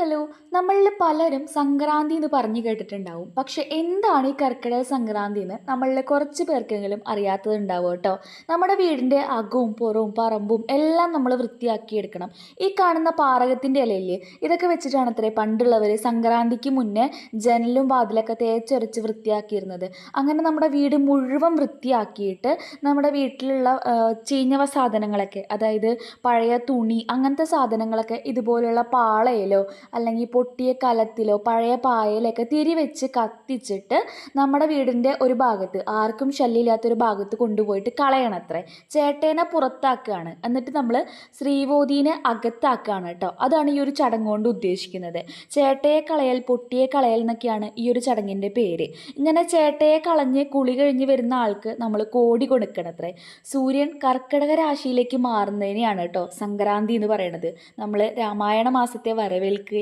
Hello നമ്മളിൽ പലരും സംക്രാന്തി എന്ന് പറഞ്ഞു കേട്ടിട്ടുണ്ടാവും. പക്ഷെ എന്താണ് ഈ കർക്കിടക സംക്രാന്തി എന്ന് നമ്മളിൽ കുറച്ച് പേർക്കെങ്കിലും അറിയാത്തതുണ്ടാവും കേട്ടോ. നമ്മുടെ വീടിന്റെ അകവും പുറവും പറമ്പും എല്ലാം നമ്മൾ വൃത്തിയാക്കി എടുക്കണം ഈ കാണുന്ന പാറകത്തിന്റെ ഇലയില്ലേ? ഇതൊക്കെ വെച്ചിട്ടാണ് അത്രേ പണ്ടുള്ളവർ സംക്രാന്തിക്ക് മുന്നേ ജനലും വാതിലൊക്കെ തേച്ചൊരച്ച് വൃത്തിയാക്കിയിരുന്നത്. അങ്ങനെ നമ്മുടെ വീട് മുഴുവൻ വൃത്തിയാക്കിയിട്ട് നമ്മുടെ വീട്ടിലുള്ള ചീഞ്ഞവ സാധനങ്ങളൊക്കെ അതായത് പഴയ തുണി അങ്ങനത്തെ സാധനങ്ങളൊക്കെ ഇതുപോലുള്ള പാളയിലോ അല്ലെങ്കിൽ പൊട്ടിയ കലത്തിലോ പഴയ പായയിലൊക്കെ തിരി വെച്ച് കത്തിച്ചിട്ട് നമ്മുടെ വീടിന്റെ ഒരു ഭാഗത്ത് ആർക്കും ശല്യമില്ലാത്തൊരു ഭാഗത്ത് കൊണ്ടുപോയിട്ട് കളയണത്രേ. ചേട്ടേനെ പുറത്താക്കുകയാണ് എന്നിട്ട് നമ്മൾ ശ്രീവോധീനെ അകത്താക്കുകയാണ് കേട്ടോ. അതാണ് ഈ ഒരു ചടങ്ങ് കൊണ്ട് ഉദ്ദേശിക്കുന്നത്. ചേട്ടയെ കളയൽ പൊട്ടിയെ കളയൽ എന്നൊക്കെയാണ് ഈ ഒരു ചടങ്ങിന്റെ പേര്. ഇങ്ങനെ ചേട്ടയെ കളഞ്ഞ് കുളി കഴിഞ്ഞ് വരുന്ന ആൾക്ക് നമ്മൾ കോടി കൊടുക്കണത്രേ. സൂര്യൻ കർക്കിടക രാശിയിലേക്ക് മാറുന്നതിനെയാണ് കേട്ടോ സംക്രാന്തി എന്ന് പറയുന്നത് നമ്മൾ രാമായണ മാസത്തെ വരവേൽക്കുകയും